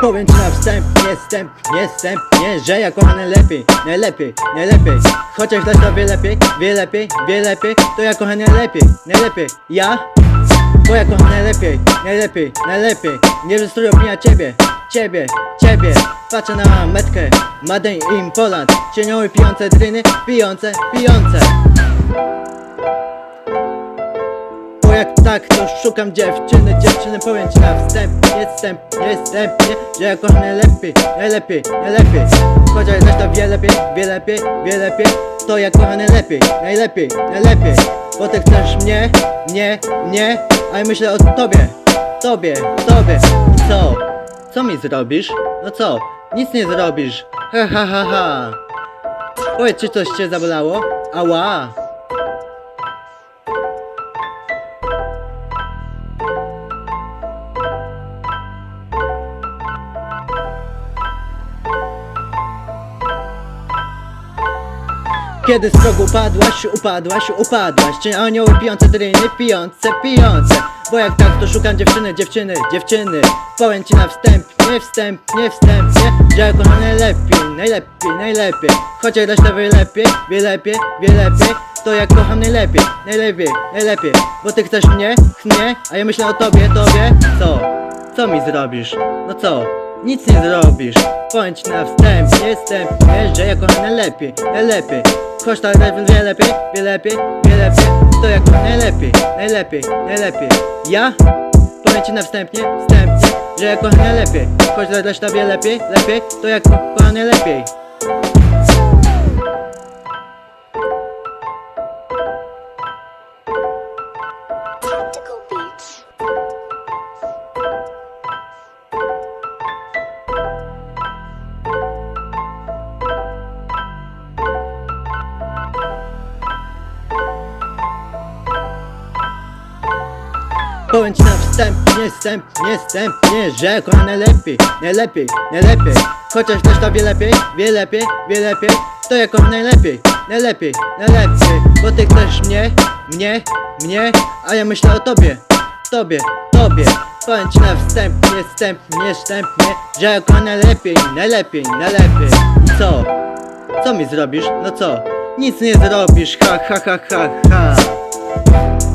Powiem ci na wstępnie, wstępnie, wstępnie Że ja kocham najlepiej, najlepiej, najlepiej. Chociaż ktoś to wie lepiej, wie lepiej, wie lepiej To ja kocham najlepiej, najlepiej. Ja? Bo ja kocham najlepiej, najlepiej, najlepiej. Nie rejestruję opinia ciebie, ciebie, ciebie. Patrzę na metkę, Made in Poland Cienioły pijące dryny, pijące, pijące Bo jak tak, to szukam dziewczyny, dziewczyny powiem ci na wstępie, wstępnie, wstępnie Że ja kocham najlepiej, najlepiej, najlepiej. Chociaż reszta wie lepiej, wie lepiej, wie lepiej. To ja kocham najlepiej, najlepiej, najlepiej. Bo ty chcesz mnie, mnie, mnie A ja myślę o tobie, tobie, tobie. I co? Co mi zrobisz? No co? Nic nie zrobisz. Ha ha ha ha. Powiedz, czy coś cię zabolało? Ała Kiedy z progu upadłaś, upadłaś, upadłaś. Czy anioły pijące dryny, pijące, pijące? Bo jak tak to szukam dziewczyny, dziewczyny, dziewczyny. Powiem ci na wstępnie, wstępnie, wstępnie Że ja kocham najlepiej, najlepiej, najlepiej. Chociaż reszta wie lepiej, wie lepiej, wie lepiej To ja kocham najlepiej, najlepiej, najlepiej. Bo ty chcesz mnie, mnie, a ja myślę o tobie, tobie. Co? Co mi zrobisz? No co? Nic nie zrobisz. Ci na wstępie, wstępnie Że ja kocham najlepiej, najlepiej Choć tak wie lepiej, wie lepiej, wie lepiej. To ja kocham najlepiej, najlepiej, najlepiej. Ja? Powiem ci na wstępnie, wstępnie Że ja kocham najlepiej. Choć reszta wie lepiej, lepiej To ja ko- kocham najlepiej Powiem na wstępnie, wstępnie, wstępnie Że ja kocham najlepiej, najlepiej, najlepiej Chociaż reszta wie lepiej, wie lepiej, wie lepiej To ja kocham najlepiej, najlepiej, najlepiej Bo ty chcesz mnie, mnie, mnie A ja myślę o tobie, tobie, tobie Powiem na wstępnie, wstępnie, wstępnie Że kocham najlepiej, najlepiej, najlepiej co? Co mi zrobisz? No co? Nic nie zrobisz, ha ha ha ha ha